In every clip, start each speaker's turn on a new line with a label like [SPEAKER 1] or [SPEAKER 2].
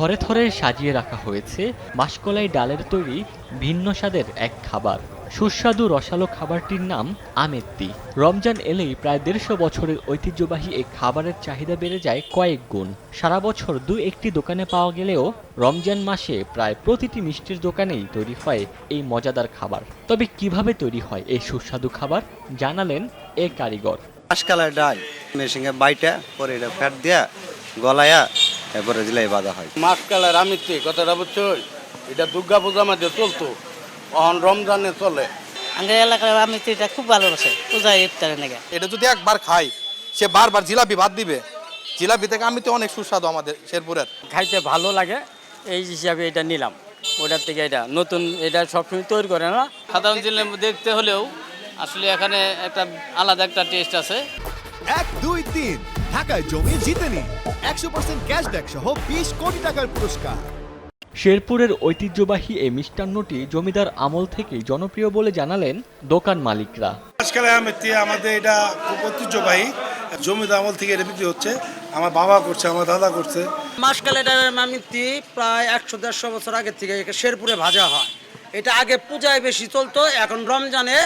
[SPEAKER 1] থরে থরে সাজিয়ে রাখা হয়েছে মাসকলাই ডালের তৈরি ভিন্ন স্বাদের এক খাবার। সুস্বাদু রসালো খাবারটির নাম আমেত্তি। রমজান এলেই প্রায় দেড়শো বছরের ঐতিহ্যবাহী এই খাবারের চাহিদা বেড়ে যায় কয়েক গুণ। সারা বছর দু একটি দোকানে পাওয়া গেলেও রমজান মাসে প্রায় প্রতিটি মিষ্টির দোকানেই তৈরি হয় এই মজাদার খাবার। তবে কীভাবে তৈরি হয় এই সুস্বাদু খাবার জানালেন এ কারিগর।
[SPEAKER 2] কালার ডাল, মেশিনে বাইটা, পরে এটা ফ্যাট দিয়া গলায়া এরপরে দিলাই বাঁধা হয়।
[SPEAKER 3] মাসকালের আমিত্রি কথাটা বুঝছ? এটা দুর্গা পূজার মধ্যে চলতো অহন রমজানে চলে।
[SPEAKER 4] আমাদের এলাকার আমি এটা খুব ভালোবাসে পূজা ইফতারের নাকি।
[SPEAKER 5] এটা যদি একবার খাই সে বারবার জিলাপি ভাত দিবে। জিলাপি থেকে আমি তো অনেক সুস্বাদু আমাদের শেরপুরের।
[SPEAKER 6] খাইতে ভালো লাগে এই হিসাবে এটা নিলাম। ওটার থেকে এটা নতুন এটা সবসময় তৈরি করে না।
[SPEAKER 7] সাধারণ জিনিস দেখতে হলেও আসলে এখানে একটা আলাদা একটা টেস্ট আছে।
[SPEAKER 8] এক দুই তিন। ঢাকায় জমি জিতে নিন। একশো পার্সেন্ট ক্যাশব্যাক সহ বিশ কোটি টাকার পুরস্কার।
[SPEAKER 1] শেরপুরের ঐতিহ্যবাহী এই মিষ্টান্নটি জমিদার আমল থেকে জনপ্রিয় বলে জানালেন দোকান মালিকরা।
[SPEAKER 9] আজকাল আমাদের এটা খুব ঐতিহ্যবাহী। জমিদার আমল থেকে এটা বিক্রি হচ্ছে। আমার বাবা করছে আমার দাদা করছে।
[SPEAKER 10] মাসকালেটার মামিতি প্রায় একশো দেড়শো বছর আগে থেকে শেরপুরে ভাজা হয়। এটা আগে পূজায় বেশি চলতো এখন রমজানে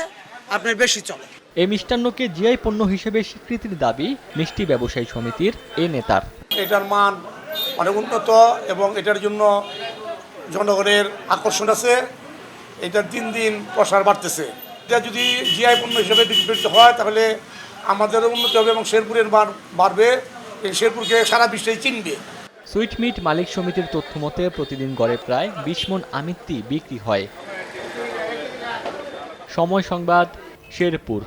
[SPEAKER 10] আপনার বেশি চলে।
[SPEAKER 1] এই মিষ্টান্নকে জিআই পণ্য হিসেবে স্বীকৃতির দাবি মিষ্টি ব্যবসায়ী সমিতির এ নেতার।
[SPEAKER 9] এটার মান অনেক উন্নত এবং এটার জন্য জনগণের আকর্ষণ আছে। এটা দিন দিন প্রসার বাড়তেছে। এটা যদি জিআই পণ্য হিসেবে বিক্রিত হয় তাহলে আমাদেরও উন্নতি হবে এবং শেরপুরের মান বাড়বে। শেরপুরকে সারা বিশ্বেই চিনবে।
[SPEAKER 1] সুইট মিট মালিক সমিতির তথ্য মতে প্রতিদিন গড়ে প্রায় বিশ মন আমিত্তি বিক্রি হয়। সময় সংবাদ শেরপুর।